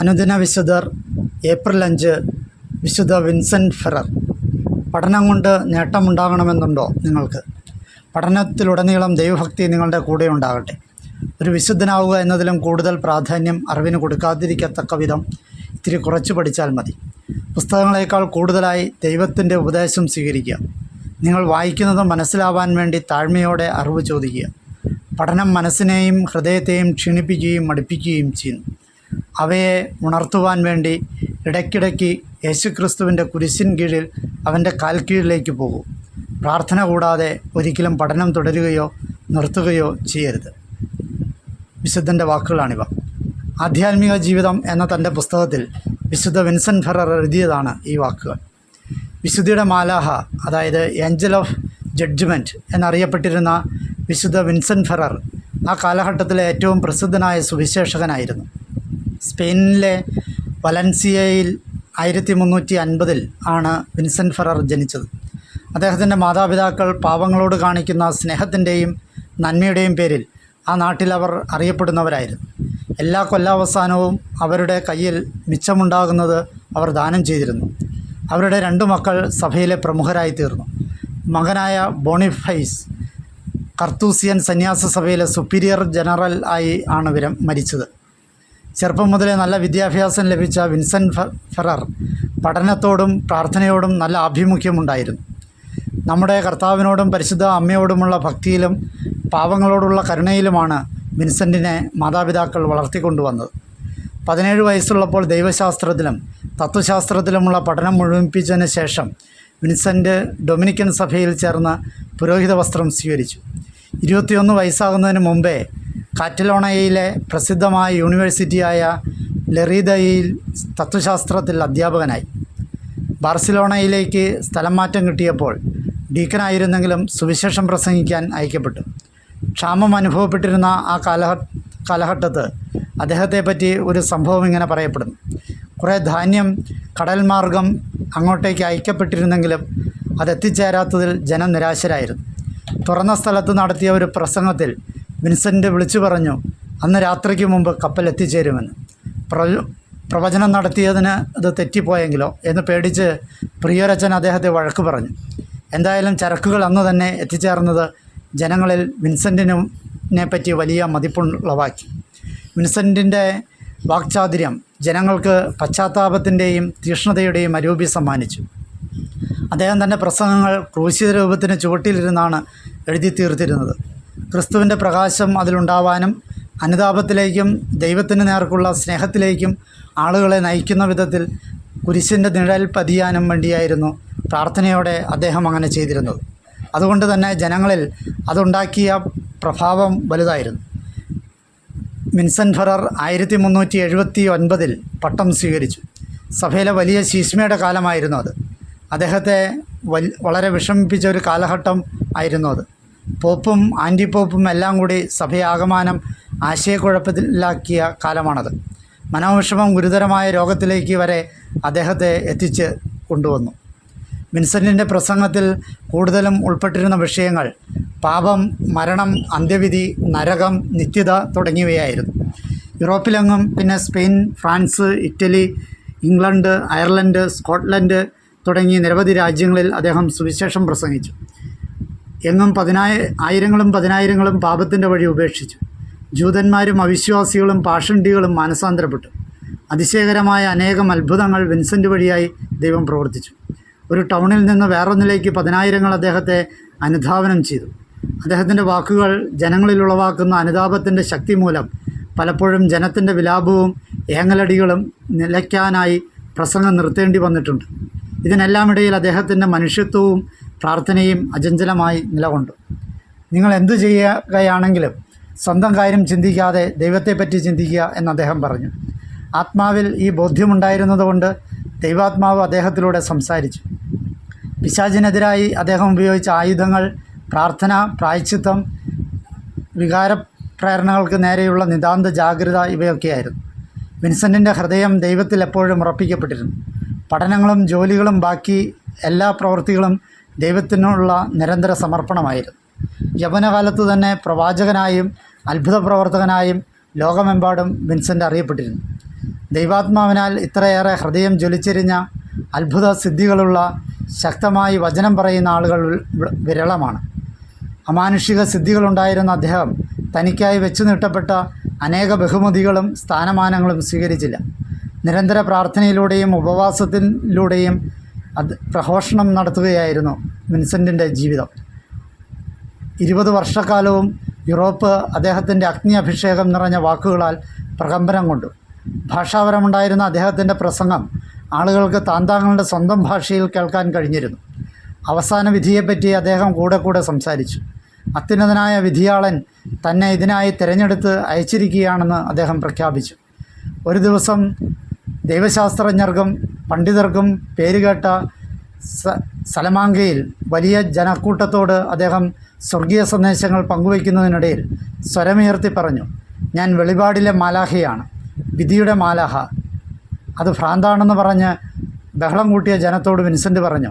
അനുദിന വിശുദ്ധർ ഏപ്രിൽ അഞ്ച് വിശുദ്ധ വിൻസെന്റ് ഫെറർ. പഠനം കൊണ്ട് നേട്ടമുണ്ടാകണമെന്നുണ്ടോ നിങ്ങൾക്ക്? പഠനത്തിലുടനീളം ദൈവഭക്തി നിങ്ങളുടെ കൂടെ ഉണ്ടാകട്ടെ. ഒരു വിശുദ്ധനാവുക എന്നതിലും കൂടുതൽ പ്രാധാന്യം അറിവിന് കൊടുക്കാതിരിക്കത്തക്ക വിധം ഇത്തിരി കുറച്ച് പഠിച്ചാൽ മതി. പുസ്തകങ്ങളേക്കാൾ കൂടുതലായി ദൈവത്തിന്റെ ഉപദേശം സ്വീകരിക്കുക. നിങ്ങൾ വായിക്കുന്നത് മനസ്സിലാവാൻ വേണ്ടി താഴ്മയോടെ അറിവ് ചോദിക്കുക. പഠനം മനസ്സിനെയും ഹൃദയത്തെയും ക്ഷീണിപ്പിക്കുകയും മടുപ്പിക്കുകയും ചെയ്യുന്നു. അവയെ ഉണർത്തുവാൻ വേണ്ടി ഇടയ്ക്കിടയ്ക്ക് യേശുക്രിസ്തുവിന്റെ കുരിശിൻ കീഴിൽ അവന്റെ കാൽക്കീഴിലേക്ക് പോകൂ. പ്രാർത്ഥന കൂടാതെ ഒരിക്കലും പഠനം തുടരുകയോ നിർത്തുകയോ ചെയ്യരുത്. വിശുദ്ധന്റെ വാക്കുകളാണിവ. ആധ്യാത്മിക ജീവിതം എന്ന തന്റെ പുസ്തകത്തിൽ വിശുദ്ധ വിൻസെൻ ഫെറർ എഴുതിയതാണ് ഈ വാക്കുകൾ. വിശുദ്ധിയുടെ മാലാഹ അതായത് ഏഞ്ചൽ ഓഫ് ജഡ്ജ്മെന്റ് എന്നറിയപ്പെട്ടിരുന്ന വിശുദ്ധ വിൻസെൻ ഫെറർ ആ കാലഘട്ടത്തിലെ ഏറ്റവും പ്രസിദ്ധനായ സുവിശേഷകനായിരുന്നു. സ്പെയിനിലെ വലൻസിയയിൽ ആയിരത്തി മുന്നൂറ്റി അൻപതിൽ ആണ് വിൻസെന്റ് ഫെറർ ജനിച്ചത്. അദ്ദേഹത്തിന്റെ മാതാപിതാക്കൾ പാവങ്ങളോട് കാണിക്കുന്ന സ്നേഹത്തിന്റെയും നന്മയുടെയും പേരിൽ ആ നാട്ടിൽ അവർ അറിയപ്പെടുന്നവരായിരുന്നു. എല്ലാ കൊല്ലാവസാനവും അവരുടെ കയ്യിൽ മിച്ചമുണ്ടാകുന്നത് അവർ ദാനം ചെയ്തിരുന്നു. അവരുടെ രണ്ടു മക്കൾ സഭയിലെ പ്രമുഖരായി തീർന്നു മകനായ ബോണിഫൈസ് കർത്തൂസിയൻ സന്യാസ സഭയിലെ സുപ്പീരിയർ ജനറൽ ആയി ആണ് വിരം മരിച്ചത്. ചെറുപ്പം മുതലേ നല്ല വിദ്യാഭ്യാസം ലഭിച്ച വിൻസെന്റ് ഫെറർ പഠനത്തോടും പ്രാർത്ഥനയോടും നല്ല ആഭിമുഖ്യമുണ്ടായിരുന്നു. നമ്മുടെ കർത്താവിനോടും പരിശുദ്ധ അമ്മയോടുമുള്ള ഭക്തിയിലും പാവങ്ങളോടുള്ള കരുണയിലുമാണ് വിൻസെന്റിനെ മാതാപിതാക്കൾ വളർത്തിക്കൊണ്ടുവന്നത്. പതിനേഴ് വയസ്സുള്ളപ്പോൾ ദൈവശാസ്ത്രത്തിലും തത്വശാസ്ത്രത്തിലുമുള്ള പഠനം മുഴുമിപ്പിച്ചതിന് ശേഷം വിൻസെന്റ് ഡൊമിനിക്കൻ സഭയിൽ ചേർന്ന് പുരോഹിത വസ്ത്രം സ്വീകരിച്ചു. ഇരുപത്തിയൊന്ന് വയസ്സാകുന്നതിന് മുമ്പേ കാറ്റലോണയിലെ പ്രസിദ്ധമായ യൂണിവേഴ്സിറ്റിയായ ലെറീദയിൽ തത്വശാസ്ത്രത്തിൽ അധ്യാപകനായി. ബാർസിലോണയിലേക്ക് സ്ഥലം മാറ്റം കിട്ടിയപ്പോൾ ഡീക്കനായിരുന്നെങ്കിലും സുവിശേഷം പ്രസംഗിക്കാൻ അയക്കപ്പെട്ടു. ക്ഷാമം അനുഭവപ്പെട്ടിരുന്ന ആ കാലഘ കാലഘട്ടത്ത് അദ്ദേഹത്തെപ്പറ്റി ഒരു സംഭവം ഇങ്ങനെ പറയപ്പെടുന്നു. കുറേ ധാന്യം കടൽ മാർഗം അങ്ങോട്ടേക്ക് അയക്കപ്പെട്ടിരുന്നെങ്കിലും അതെത്തിച്ചേരാത്തതിൽ ജനം നിരാശരായിരുന്നു. തുറന്ന സ്ഥലത്ത് നടത്തിയ ഒരു പ്രസംഗത്തിൽ വിൻസെന്റ് വിളിച്ചു പറഞ്ഞു അന്ന് രാത്രിക്ക് മുമ്പ് കപ്പൽ എത്തിച്ചേരുമെന്ന്. പ്ര- പ്രവചനം നടത്തിയതിന് അത് തെറ്റിപ്പോയെങ്കിലോ? എന്ന് പേടിച്ച് പ്രിയരച്ചൻ അദ്ദേഹത്തെ വഴക്ക് പറഞ്ഞു. എന്തായാലും ചരക്കുകൾ അന്ന് തന്നെ എത്തിച്ചേർന്നത് ജനങ്ങളിൽ വിൻസെന്റിനെ പറ്റി വലിയ മതിപ്പുളവാക്കി വിൻസെന്റിന്റെ വാക്ചാതുര്യം ജനങ്ങൾക്ക് പശ്ചാത്താപത്തിന്റെയും തീക്ഷ്ണതയുടെയും അരൂപി സമ്മാനിച്ചു. അദ്ദേഹം തന്റെ പ്രസംഗങ്ങൾ ക്രൂശിത രൂപത്തിന് ചുവട്ടിലിരുന്നാണ് എഴുതി തീർത്തിരുന്നത് ക്രിസ്തുവിന്റെ പ്രകാശം അതിലുണ്ടാവാനും അനുതാപത്തിലേക്കും ദൈവത്തിന് നേർക്കുള്ള സ്നേഹത്തിലേക്കും ആളുകളെ നയിക്കുന്ന വിധത്തിൽ കുരിശിന്റെ നിഴൽ പതിയാനും വേണ്ടിയായിരുന്നു പ്രാർത്ഥനയോടെ അദ്ദേഹം അങ്ങനെ ചെയ്തിരുന്നത്. അതുകൊണ്ട് തന്നെ ജനങ്ങളിൽ അതുണ്ടാക്കിയ പ്രഭാവം വലുതായിരുന്നു. മിൻസൻ ഫെറർ ആയിരത്തി മുന്നൂറ്റി എഴുപത്തി ഒൻപതിൽ പട്ടം സ്വീകരിച്ചു. സഭയിലെ വലിയ ശീഷ്മയുടെ കാലമായിരുന്നു അത്. അദ്ദേഹത്തെ വളരെ വിഷമിപ്പിച്ച ഒരു കാലഘട്ടം ആയിരുന്നു അത്. പോപ്പും ആന്റി പോപ്പും എല്ലാം കൂടി സഭയാകമാനം ആശയക്കുഴപ്പത്തിലാക്കിയ കാലമാണത്. മനോവിഷമം ഗുരുതരമായ രോഗത്തിലേക്ക് വരെ അദ്ദേഹത്തെ എത്തിച്ച് കൊണ്ടുവന്നു. വിൻസെന്റിന്റെ പ്രസംഗത്തിൽ കൂടുതലും ഉൾപ്പെട്ടിരുന്ന വിഷയങ്ങൾ പാപം മരണം അന്ത്യവിധി നരകം നിത്യത തുടങ്ങിയവയായിരുന്നു. യൂറോപ്പിലെങ്ങും പിന്നെ Spain France Italy England Ireland Scotland തുടങ്ങി നിരവധി രാജ്യങ്ങളിൽ അദ്ദേഹം സുവിശേഷം പ്രസംഗിച്ചു. എങ്ങും പതിനായ ആയിരങ്ങളും പതിനായിരങ്ങളും പാപത്തിന്റെ വഴി ഉപേക്ഷിച്ചു. ജൂതന്മാരും അവിശ്വാസികളും പാഷണ്ഡികളും മാനസാന്തരപ്പെട്ടു. അതിശയകരമായ അനേകം അത്ഭുതങ്ങൾ വിൻസെന്റ് വഴിയായി ദൈവം പ്രവർത്തിച്ചു. ഒരു ടൗണിൽ നിന്ന് വേറൊന്നിലേക്ക് പതിനായിരങ്ങൾ അദ്ദേഹത്തെ അനുധാവനം ചെയ്തു. അദ്ദേഹത്തിന്റെ വാക്കുകൾ ജനങ്ങളിൽ ഉളവാക്കുന്ന അനുതാപത്തിന്റെ ശക്തി മൂലം പലപ്പോഴും ജനത്തിന്റെ വിലാപവും ഏങ്ങലടികളും നിലയ്ക്കാനായി പ്രസംഗം നിർത്തേണ്ടി വന്നിട്ടുണ്ട്. ഇതിനെല്ലാം ഇടയിൽ അദ്ദേഹത്തിന്റെ മനുഷ്യത്വവും പ്രാർത്ഥനയും അചഞ്ചലമായി നിലകൊണ്ടു. നിങ്ങൾ എന്തു ചെയ്യുകയാണെങ്കിലും സ്വന്തം കാര്യം ചിന്തിക്കാതെ ദൈവത്തെപ്പറ്റി ചിന്തിക്കുക എന്ന് അദ്ദേഹം പറഞ്ഞു. ആത്മാവിൽ ഈ ബോധ്യമുണ്ടായിരുന്നതുകൊണ്ട് ദൈവാത്മാവ് അദ്ദേഹത്തിലൂടെ സംസാരിച്ചു. പിശാചിനെതിരായി അദ്ദേഹം ഉപയോഗിച്ച ആയുധങ്ങൾ പ്രാർത്ഥന പ്രായച്ചിത്തം വികാരപ്രേരണകൾക്ക് നേരെയുള്ള നിതാന്ത ജാഗ്രത ഇവയൊക്കെയായിരുന്നു. വിൻസെന്റിന്റെ ഹൃദയം ദൈവത്തിൽ എപ്പോഴും ഉറപ്പിക്കപ്പെട്ടിരുന്നു. പഠനങ്ങളും ജോലികളും ബാക്കി എല്ലാ പ്രവൃത്തികളും ദൈവത്തിനുള്ള നിരന്തര സമർപ്പണമായിരുന്നു. യവനകാലത്ത് തന്നെ പ്രവാചകനായും അത്ഭുത പ്രവർത്തകനായും ലോകമെമ്പാടും വിൻസെന്റ് അറിയപ്പെട്ടിരുന്നു. ദൈവാത്മാവിനാൽ ഇത്രയേറെ ഹൃദയം ജ്വലിച്ചെരിഞ്ഞ അത്ഭുത സിദ്ധികളുള്ള ശക്തമായി വചനം പറയുന്ന ആളുകൾ വിരളമാണ്. അമാനുഷിക സിദ്ധികളുണ്ടായിരുന്ന അദ്ദേഹം തനിക്കായി വെച്ചു നീട്ടപ്പെട്ട അനേക ബഹുമതികളും സ്ഥാനമാനങ്ങളും സ്വീകരിച്ചില്ല. നിരന്തര പ്രാർത്ഥനയിലൂടെയും ഉപവാസത്തിലൂടെയും അത് പ്രഘോഷണം നടത്തുകയായിരുന്നു വിൻസെന്റിന്റെ ജീവിതം. ഇരുപത് വർഷക്കാലവും യൂറോപ്പ് അദ്ദേഹത്തിന്റെ അഗ്നി അഭിഷേകം നിറഞ്ഞ വാക്കുകളാൽ പ്രകമ്പനം കൊണ്ടു. ഭാഷാപരമുണ്ടായിരുന്ന അദ്ദേഹത്തിന്റെ പ്രസംഗം ആളുകൾക്ക് താന്താങ്ങളുടെ സ്വന്തം ഭാഷയിൽ കേൾക്കാൻ കഴിഞ്ഞിരുന്നു. അവസാന വിധിയെപ്പറ്റി അദ്ദേഹം കൂടെ കൂടെ സംസാരിച്ചു. അത്യുന്നതനായ വിധിയാളൻ തന്നെ ഇതിനായി തിരഞ്ഞെടുത്ത് അയച്ചിരിക്കുകയാണെന്ന് അദ്ദേഹം പ്രഖ്യാപിച്ചു. ഒരു ദിവസം ദൈവശാസ്ത്രജ്ഞർക്കും പണ്ഡിതർക്കും പേരുകേട്ട സലമാങ്കയിൽ വലിയ ജനക്കൂട്ടത്തോട് അദ്ദേഹം സ്വർഗീയ സന്ദേശങ്ങൾ പങ്കുവയ്ക്കുന്നതിനിടയിൽ സ്വരമുയർത്തി പറഞ്ഞു ഞാൻ വെളിപാടിലെ മാലാഹയാണ് വിധിയുടെ മാലാഹ. അത് ഭ്രാന്താണെന്ന് പറഞ്ഞ് ബഹളം കൂട്ടിയ ജനത്തോട് വിൻസെന്റ് പറഞ്ഞു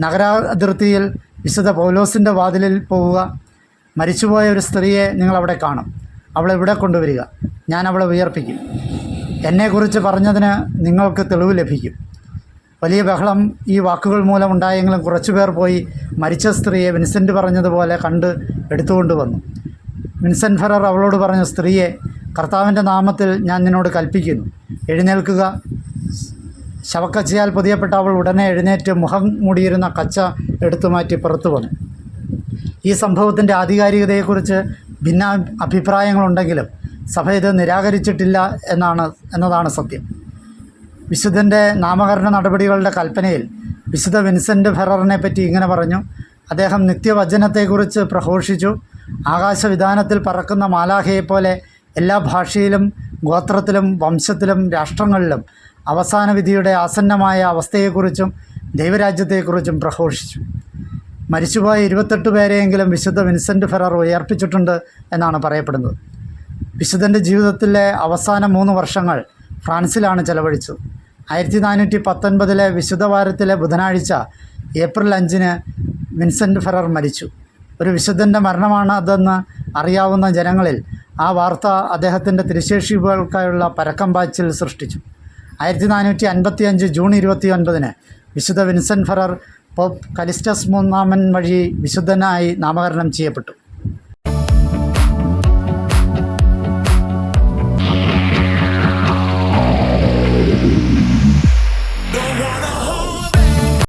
നഗരാതിർത്തിയിൽ വിശുദ്ധ പൗലോസിന്റെ വാതിലിൽ പോവുക. മരിച്ചുപോയ ഒരു സ്ത്രീയെ നിങ്ങൾ അവിടെ കാണും. അവളെ ഇവിടെ കൊണ്ടുവരിക. ഞാൻ അവളെ ഉയർപ്പിക്കും. എന്നെക്കുറിച്ച് പറഞ്ഞതിന് നിങ്ങൾക്ക് തെളിവ് ലഭിക്കും. വലിയ ബഹളം ഈ വാക്കുകൾ മൂലം ഉണ്ടായെങ്കിലും കുറച്ചുപേർ പോയി മരിച്ച സ്ത്രീയെ വിൻസെന്റ് പറഞ്ഞതുപോലെ കണ്ട് എടുത്തുകൊണ്ട് വന്നു. വിൻസെന്റ് ഫെറർ അവളോട് പറഞ്ഞ സ്ത്രീയെ കർത്താവിന്റെ നാമത്തിൽ ഞാൻ നിന്നോട് കൽപ്പിക്കുന്നു. എഴുന്നേൽക്കുക. ശവക്കച്ചയാൽ പൊതിയപ്പെട്ട അവൾ ഉടനെ എഴുന്നേറ്റ് മുഖം മൂടിയിരുന്ന കച്ച എടുത്തു മാറ്റി പുറത്തു വന്നു. ഈ സംഭവത്തിന്റെ ആധികാരികതയെക്കുറിച്ച് ഭിന്ന അഭിപ്രായങ്ങളുണ്ടെങ്കിലും സഭ ഇത് നിരാകരിച്ചിട്ടില്ല എന്നാണ് എന്നതാണ് സത്യം. വിശുദ്ധന്റെ നാമകരണ നടപടികളുടെ കൽപ്പനയിൽ വിശുദ്ധ വിൻസെന്റ് ഫെററിനെ പറ്റി ഇങ്ങനെ പറഞ്ഞു. അദ്ദേഹം നിത്യവചനത്തെക്കുറിച്ച് പ്രഘോഷിച്ചു. ആകാശവിധാനത്തിൽ പറക്കുന്ന മാലാഹയെപ്പോലെ എല്ലാ ഭാഷയിലും ഗോത്രത്തിലും വംശത്തിലും രാഷ്ട്രങ്ങളിലും അവസാന വിധിയുടെ ആസന്നമായ അവസ്ഥയെക്കുറിച്ചും ദൈവരാജ്യത്തെക്കുറിച്ചും പ്രഘോഷിച്ചു. മരിച്ചുപോയ ഇരുപത്തെട്ട് പേരെയെങ്കിലും വിശുദ്ധ വിൻസെന്റ് ഫെറർ ഉയർപ്പിച്ചിട്ടുണ്ട് എന്നാണ് പറയപ്പെടുന്നത്. വിശുദ്ധന്റെ ജീവിതത്തിലെ അവസാന മൂന്ന് വർഷങ്ങൾ ഫ്രാൻസിലാണ് ചെലവഴിച്ചത്. ആയിരത്തി നാനൂറ്റി പത്തൊൻപതിലെ വിശുദ്ധ വാരത്തിലെ ബുധനാഴ്ച ഏപ്രിൽ അഞ്ചിന് വിൻസെന്റ് ഫെറർ മരിച്ചു. ഒരു വിശുദ്ധന്റെ മരണമാണ് അതെന്ന് അറിയാവുന്ന ജനങ്ങളിൽ ആ വാർത്ത അദ്ദേഹത്തിന്റെ തിരുശേഷികൾക്കായുള്ള പരക്കം പാച്ചിൽ സൃഷ്ടിച്ചു. ആയിരത്തി നാനൂറ്റി അൻപത്തി അഞ്ച് ജൂൺ ഇരുപത്തി ഒൻപതിന് വിശുദ്ധ വിൻസെന്റ് ഫെറർ പോപ്പ് കലിസ്റ്റസ് മൂന്നാമൻ വഴി വിശുദ്ധനായി നാമകരണം ചെയ്യപ്പെട്ടു.